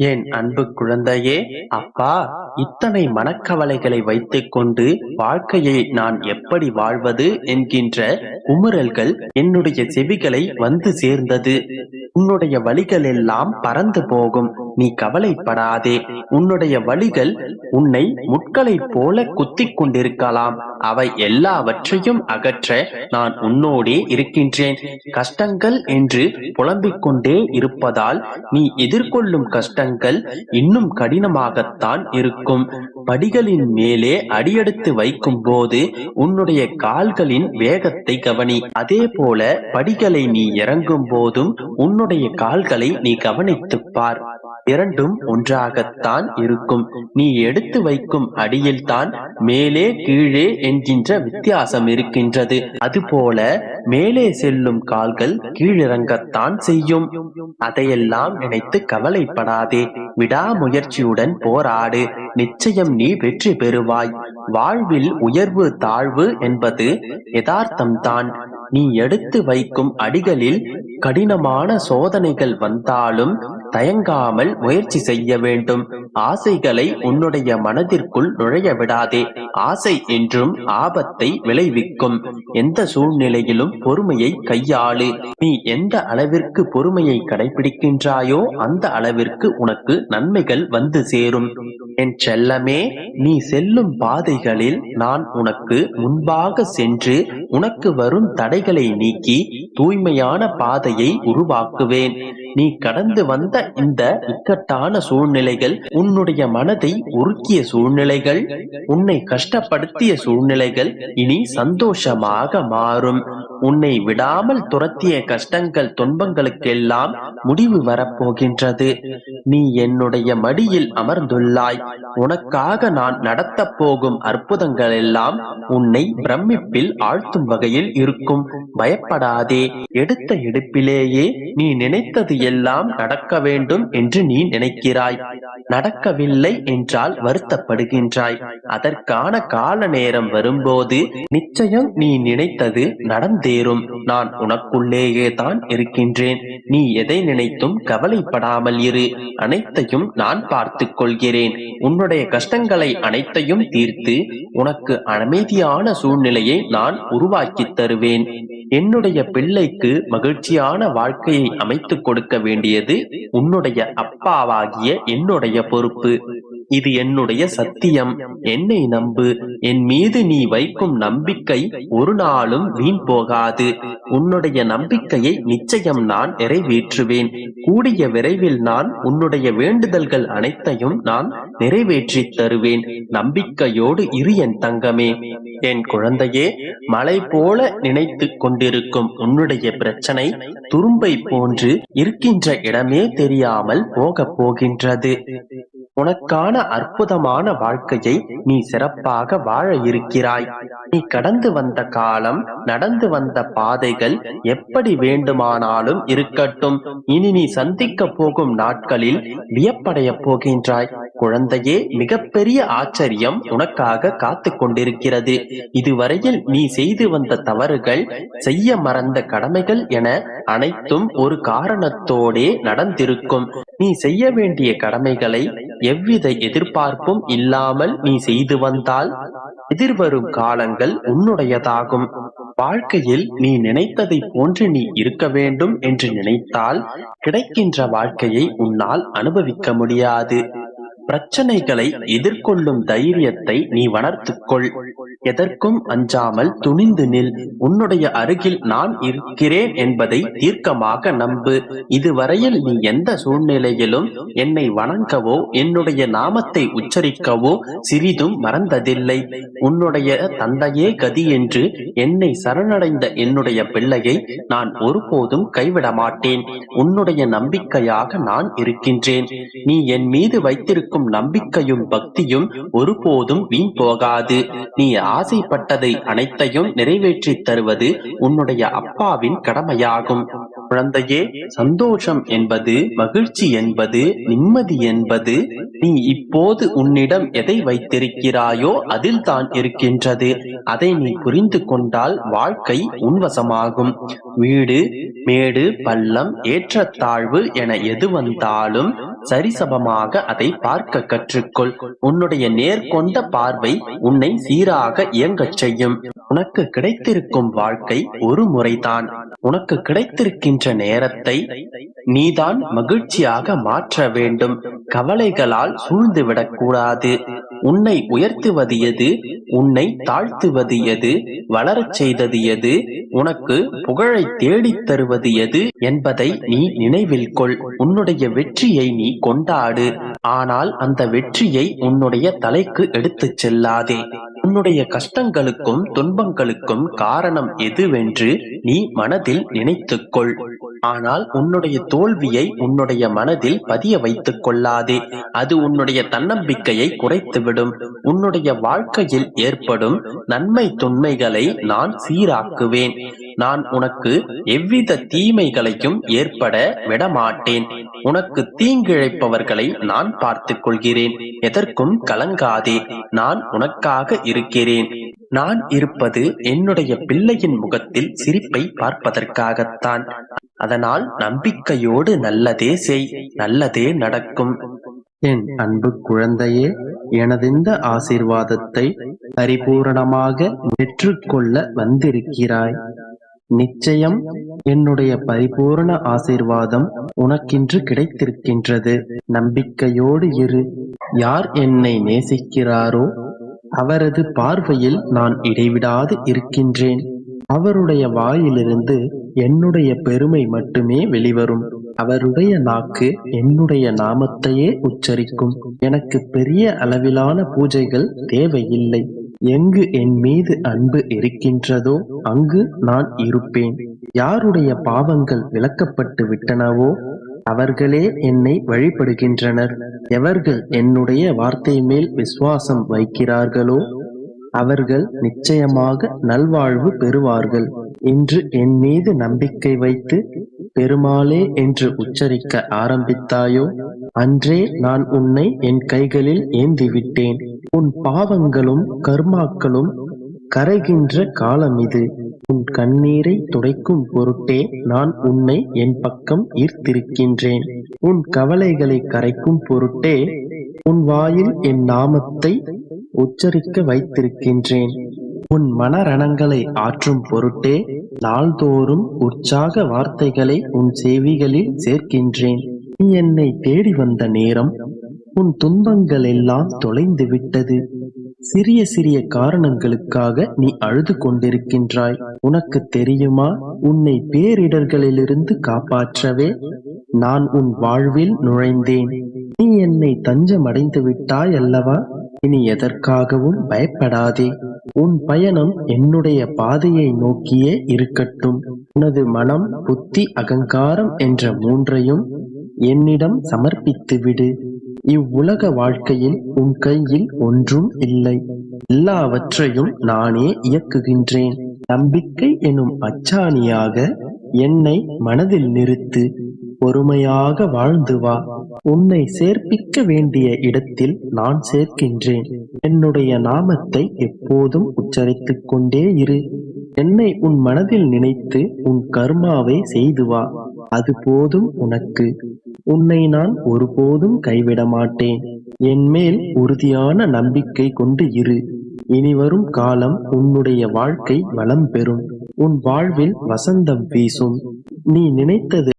என் அன்பு குழந்தையே அப்பா இத்தனை மனக்கவலைகளை வைத்துக் கொண்டு வாழ்க்கையை நான் எப்படி வாழ்வது என்கின்ற குமுறல்கள் என்னுடைய செவிகளை வந்து சேர்ந்தது. உன்னுடைய வழிகள் எல்லாம் பறந்து போகும். நீ கவலைப்படாதே. உன்னுடைய வழிகள் உன்னை முட்களைப் போல குத்திக் கொண்டிருக்கலாம். அவை எல்லாவற்றையும் அகற்ற நான் உன்னோடே இருக்கின்றேன். கஷ்டங்கள் என்று புலம்பிக் கொண்டே இருப்பதால் நீ எதிர்கொள்ளும் கஷ்டங்கள் இன்னும் கடினமாகத்தான் இருக்கும். படிகளின் மேலே அடியெடுத்து வைக்கும் போது உன்னுடைய கால்களின் வேகத்தை கவனி. அதே போல படிகளை நீ இறங்கும் போதும் உன்னுடைய கால்களை நீ கவனித்துப் பார். இரண்டும் ஒன்றாகத்தான் இருக்கும். நீ எடுத்து வைக்கும் அடியில்தான் மேலே கீழே என்கின்ற வித்தியாசம் இருக்கின்றது. அதுபோல மேலே செல்லும் கால்கள் கீழிறங்கத்தான் செய்யும். அதையெல்லாம் நினைத்து கவலைப்படாதே. விடாமுயற்சியுடன் போராடு. நிச்சயம் நீ வெற்றி பெறுவாய். வாழ்வில் உயர்வு தாழ்வு என்பது யதார்த்தம்தான். நீ எடுத்து வைக்கும் அடிகளில் கடினமான சோதனைகள் வந்தாலும் தயங்காமல் முயற்சி செய்ய வேண்டும். ஆசைகளை உன்னுடைய மனதிற்குள் நுழைய விடாதே. ஆசை என்றும் ஆபத்தை விளைவிக்கும். எந்த சூழ்நிலையிலும் பொறுமையை கையாளு. நீ எந்த அளவிற்கு பொறுமையை கடைபிடிக்கின்றாயோ அந்த அளவிற்கு உனக்கு நன்மைகள் வந்து சேரும். என் செல்லமே நீ செல்லும் பாதைகளில் நான் உனக்கு முன்பாக சென்று உனக்கு வரும் தடைகளை நீக்கி தூய்மையான பாதையை உருவாக்குவேன். நீ கடந்து வந்த இந்த இக்கட்டான சூழ்நிலைகள் உன்னுடைய மனதை உருக்கிய சூழ்நிலைகள் உன்னை கஷ்டப்படுத்திய சூழ்நிலைகள் இனி சந்தோஷமாக மாறும். உன்னை விடாமல் துரத்திய கஷ்டங்கள் துன்பங்களுக்கெல்லாம் முடிவு வரப்போகின்றது. நீ என்னுடைய மடியில் அமர்ந்துள்ளாய். உனக்காக நான் நடத்தப் போகும் அற்புதங்கள் எல்லாம் உன்னை பிரமிப்பில் ஆழ்த்தும் வகையில் இருக்கும். பயப்படாதே. எடுத்த எடுப்பிலேயே நீ நினைத்தது எல்லாம் நடக்க வேண்டும் என்று நீ நினைக்கிறாய். நடக்கவில்லை என்றால் வருத்தப்படுகின்றாய். அதற்கான கால நேரம் வரும்போது நிச்சயம் நீ நினைத்தது நடந்தேறும். நான் உனக்குள்ளேயே தான் இருக்கின்றேன். நீ எதை நினைத்தும் கவலைப்படாமல் இரு. அனைத்தையும் நான் பார்த்துக் கொள்கிறேன் உன்னுடைய கஷ்டங்களை அனைத்தையும் தீர்த்து உனக்கு அமைதியான சூழ்நிலையை நான் உருவாக்கி தருவேன். என்னுடைய பிள்ளைக்கு மகிழ்ச்சியான வாழ்க்கையை அமைத்துக் கொடுக்க வேண்டியது உன்னுடைய அப்பாவாகிய என்னுடைய பொறுப்பு. இது என்னுடைய சத்தியம். என்னை நம்பு. என் மீது நீ வைக்கும் நம்பிக்கை ஒரு நாளும் வீண் போகாது. உன்னுடைய நம்பிக்கையை நிச்சயம் நான் நிறைவேற்றுவேன். கூடிய விரைவில் நான் உன்னுடைய வேண்டுதல்கள் அனைத்தையும் நான் நிறைவேற்றி தருவேன். நம்பிக்கையோடு இரு என் தங்கமே. என் குழந்தையே மலை போல நினைத்து கொண்டிருக்கும் உன்னுடைய பிரச்சனை துரும்பை போன்று இருக்கின்ற இடமே தெரியாமல் போக போகின்றது. உனக்கான அற்புதமான வாழ்க்கையை நீ சிறப்பாக வாழ இருக்கிறாய். நீ கடந்து வந்த காலம் நடந்து வந்த பாதைகள் எப்படி வேண்டுமானாலும் இருக்கட்டும். இனி நீ சந்திக்க போகும் நாட்களில் வியப்படைய போகின்றாய். குழந்தையே மிகப்பெரிய ஆச்சரியம் உனக்காக காத்து கொண்டிருக்கிறது. இதுவரையில் நீ செய்து வந்த தவறுகள் செய்ய மறந்த கடமைகள் என அனைத்தும் ஒரு காரணத்தோடே நடந்திருக்கும். நீ செய்ய வேண்டிய கடமைகளை எவ்வித எதிர்பார்ப்பும் இல்லாமல் நீ செய்து வந்தால் எதிர்வரும் காலங்கள் உன்னுடையதாகும். வாழ்க்கையில் நீ நினைத்ததை போன்று நீ இருக்க வேண்டும் என்று நினைத்தால் கிடைக்கின்ற வாழ்க்கையை உன்னால் அனுபவிக்க முடியாது. பிரச்சனைகளை எதிர்கொள்ளும் தைரியத்தை நீ வளர்த்துக்கொள். எதற்கும் அஞ்சாமல் துணிந்து நில். உன்னுடைய அருகில் நான் இருக்கிறேன் என்பதை தீர்க்கமாக நம்பு. இதுவரையில் நீ எந்த சூழ்நிலையிலும் என்னை வணங்கவோ என்னுடைய நாமத்தை உச்சரிக்கவோ சிறிதும் மறந்ததில்லை. உன்னுடைய தந்தையே கதி என்று என்னை சரணடைந்த என்னுடைய பிள்ளையை நான் ஒருபோதும் கைவிட மாட்டேன் உன்னுடைய நம்பிக்கையாக நான் இருக்கின்றேன். நீ என் மீது வைத்திருக்கும் நம்பிக்கையும் பக்தியும் ஒருபோதும் வீண் போகாது. நீ ஆசைப்பட்டதை அனைத்தையும் நிறைவேற்றி தருவது உன்னுடைய அப்பாவின் கடமையாகும். குழந்தையே சந்தோஷம் என்பது மகிழ்ச்சி என்பது நிம்மதி என்பது நீ இப்போது உன்னிடம் எதை வைத்திருக்கிறாயோ அதில் தான் இருக்கின்றது. அதை நீ புரிந்து கொண்டால் வாழ்க்கை உன்வசமாகும். வீடு மேடு பள்ளம் ஏற்றத்தாழ்வு என எது வந்தாலும் சரிசமமாக அதை பார்க்க கற்றுக்கொள். உன்னுடைய நேர்கொண்ட பார்வை உன்னை சீராக இயங்கச் செய்யும். உனக்கு கிடைத்திருக்கும் வாழ்க்கை ஒரு முறைதான். உனக்கு கிடைத்திருக்கின்ற நேரத்தை நீதான் மகிழ்ச்சியாக மாற்ற வேண்டும். கவலைகளால் சூழ்ந்துவிடக் கூடாது. உன்னை உயர்த்துவது எது? உன்னை தாழ்த்துவது எது? வளரச் செய்தது எது? உனக்கு புகழை தேடித் தருவது எது என்பதை நீ நினைவில் கொள். உன்னுடைய வெற்றியை நீ கொண்டாடு. ஆனால் அந்த வெற்றியை உன்னுடைய தலைக்கு எடுத்துச் செல்லாதே. உன்னுடைய கஷ்டங்களுக்கும் துன்பங்களுக்கும் காரணம் எதுவென்று நீ மனதில் நினைத்துக்கொள். ஆனால் உன்னுடைய தோல்வியை உன்னுடைய மனதில் பதிய வைத்துக் கொள்ளாதே. அது உன்னுடைய தன்னம்பிக்கையை குறைத்துவிடும். உன்னுடைய வாழ்க்கையில் ஏற்படும் நன்மை தொன்மைகளை நான் சீராக்குவேன். நான் உனக்கு எவ்வித தீமைகளையும் ஏற்பட விடமாட்டேன். உனக்கு தீங்கிழைப்பவர்களை நான் பார்த்துக் கொள்கிறேன் எதற்கும் கலங்காதே. நான் உனக்காக இருக்கிறேன். நான் இருப்பது என்னுடைய பிள்ளையின் முகத்தில் சிரிப்பை பார்ப்பதற்காகத்தான். அதனால் நம்பிக்கையோடு நல்லதே செய். நல்லதே நடக்கும். என் அன்பு குழந்தையே எனதிந்த ஆசீர்வாதத்தை பரிபூரணமாக பெற்றுக்கொள்ள வந்திருக்கிறாய். நிச்சயம் என்னுடைய பரிபூரண ஆசீர்வாதம் உனக்கின்று கிடைத்திருக்கின்றது. நம்பிக்கையோடு இரு. யார் என்னை நேசிக்கிறாரோ அவரது பார்வையில் நான் இடைவிடாது இருக்கின்றேன். அவருடைய வாயிலிருந்து என்னுடைய பெருமை மட்டுமே வெளிவரும். அவருடைய நாக்கு என்னுடைய நாமத்தையே உச்சரிக்கும். எனக்கு பெரிய அளவிலான பூஜைகள் தேவையில்லை. எங்கு என் மீது அன்பு இருக்கின்றதோ அங்கு நான் இருப்பேன். யாருடைய பாவங்கள் விளக்கப்பட்டு விட்டனவோ அவர்களே என்னை வழிபடுகின்றனர். எவர்கள் என்னுடைய வார்த்தை மேல் விசுவாசம் வைக்கிறார்களோ அவர்கள் நிச்சயமாக நல்வாழ்வு பெறுவார்கள். இன்று என் மீது நம்பிக்கை வைத்து பெருமாளே என்று உச்சரிக்க ஆரம்பித்தாயோ அன்றே நான் உன்னை என் கைகளில் ஏந்திவிட்டேன். உன் பாவங்களும் கர்மாக்களும் கரைகின்ற காலம் இது உன் கண்ணீரை துடைக்கும் பொருட்டே நான் உன்னை என் பக்கம் ஈர்த்திருக்கின்றேன். உன் கவலைகளை கரைக்கும் பொருட்டே உன் வாயில் என் நாமத்தை உச்சரிக்க வைத்திருக்கின்றேன். உன் மனரணங்களை ஆற்றும் பொருட்டே நாள்தோறும் உற்சாக வார்த்தைகளை உன் செவிகளில் சேர்க்கின்றேன். நீ என்னை தேடி வந்த நேரம் உன் துன்பங்கள் எல்லாம் தொலைந்து விட்டது சிறிய சிறிய காரணங்களுக்காக நீ அழுது கொண்டிருக்கின்றாய். உனக்கு தெரியுமா? உன்னை பேரிடர்களிலிருந்து காப்பாற்றவே நான் உன் வாழ்வில் நுழைந்தேன். நீ என்னை தஞ்சமடைந்து விட்டாய் அல்லவா? இனி எதற்காகவும் பயப்படாதே. உன் பயணம் என்னுடைய பாதையை நோக்கியே இருக்கட்டும். உனது மனம் புத்தி அகங்காரம் என்ற மூன்றையும் என்னிடம் சமர்ப்பித்து விடு இவ்வுலக வாழ்க்கையில் உன் கையில் ஒன்றும் இல்லை. எல்லாவற்றையும் நானே இயக்குகின்றேன். நம்பிக்கை எனும் அச்சாணியாக என்னை மனதில் நிறுத்து. பொறுமையாக வாழ்ந்து வா. உன்னை சேர்ப்பிக்க வேண்டிய இடத்தில் நான் சேர்க்கின்றேன். என்னுடைய நாமத்தை எப்போதும் உச்சரித்துக் கொண்டே இரு. என்னை உன் மனதில் நினைத்து உன் கர்மாவை செய்து வா. அது போதும் உனக்கு. உன்னை நான் ஒருபோதும் கைவிட மாட்டேன் என் மேல் உறுதியான நம்பிக்கை கொண்டு இரு. இனிவரும் காலம் உன்னுடைய வாழ்க்கை வளம் பெறும். உன் வாழ்வில் வசந்தம் வீசும். நீ நினைத்தது